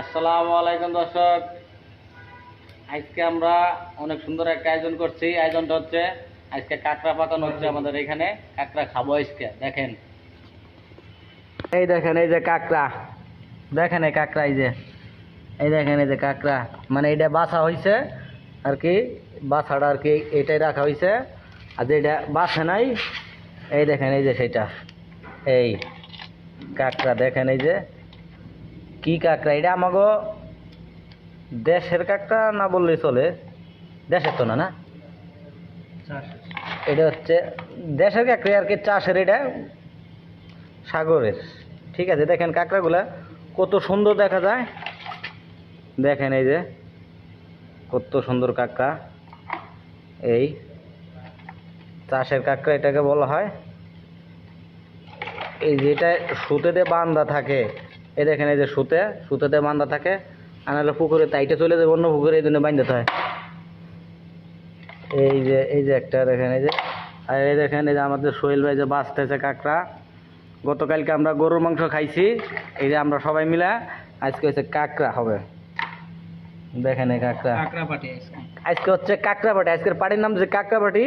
আসসালামু আলাইকুম দর্শক। আজকে আমরা অনেক সুন্দর একটা আয়োজন করছি। আয়োজনটা হচ্ছে, আজকে কাঁকড়া পাকানো হচ্ছে আমাদের এখানে। কাঁকড়া খাব আজকে, দেখেন। এই দেখেন, এই যে কাঁকড়া। দেখেন এই কাঁকড়া, এই যে। এই দেখেন, এই যে কাঁকড়া। মানে এটা বাসা হয়েছে আর কি বাসাটা আর কি এটাই রাখা হয়েছে আর যেটা বাছে নাই, এই দেখেন, এই যে সেটা। এই কাঁকড়া, দেখেন এই যে। কি কাঁকড়া? এটা আমাগো দেশের কাঁকড়া না বললেই চলে? দেশের তো না না? এটা হচ্ছে দেশের কাঁকড়া আর কি চাষের এটা সাগরের। ঠিক আছে দেখেন কাঁকড়াগুলা কত সুন্দর দেখা যায়। দেখেন এই যে কত সুন্দর কাঁকড়া। এই চাষের কাঁকড়া এটাকে বলা হয়। এই যেটা সুতেতে বান্ধা থাকে। এই দেখেন এই যে সুতে সুতেতে বান্ধা থাকে। আর নাহলে পুকুরে তাইটা চলে যাবে অন্য পুকুরে এই জন্য বাঁধতে হয়। এই যে এই যে একটা দেখেন এই যে। আর এই দেখেন এই যে আমাদের সোহেল ভাই যে বাঁচতেছে কাঁকড়া। গতকালকে আমরা গরুর মাংস খাইছি এই যে আমরা সবাই মিলে আজকে হচ্ছে কাঁকড়া হবে। দেখেন এই কাঁকড়া। কাঁকড়া পাটি আজকে। হচ্ছে কাঁকড়া পাটি আজকের পাটির নাম যে কাঁকড়া পাটি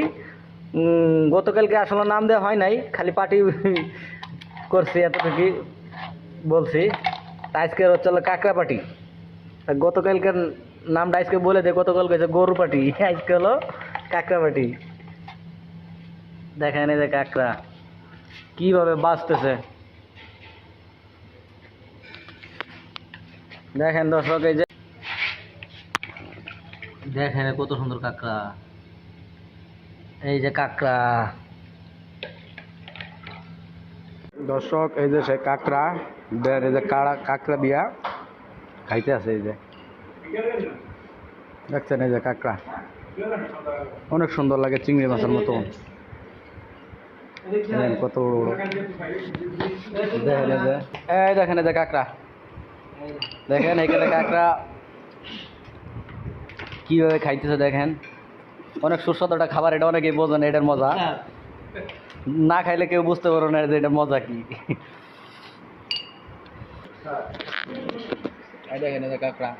উম, গতকালকে আসলে নাম দেওয়া হয় নাই খালি পাটি করছি এতটুকু বলছি আজকের হচ্ছে কাঁকড়া পাটি গতকালকের নামটা আজকে বলে দে গতকাল হচ্ছে গরু পাটি আজকে হলো কাঁকড়া পাটি দেখেন এই যে কাঁকড়া, কীভাবে বাঁচতেছে। দেখেন দর্শক, এই যে দেখেন কত সুন্দর কাঁকড়া। এই যে কাঁকড়া। দর্শক, এই যে সে কাঁকড়া এই যে কাড়া, কাঁকড়া দিয়া খাইতে আছে, এই যে। দেখছেন, এই যে কাঁকড়া। অনেক সুন্দর লাগে চিংড়ি মাছের মতো। কত বড় বড়। দেখেন, এই যে। এই দেখেন, এই যে কাঁকড়া। দেখেন, এখানে কাঁকড়া। কীভাবে খাইতেছে দেখেন। অনেক সুস্বাদু একটা খাবার, এটা অনেকেই বোঝেন এটার মজা। না খাইলে কেউ বুঝতে পারো না যে এটা মজা কি। কাঁকড়া।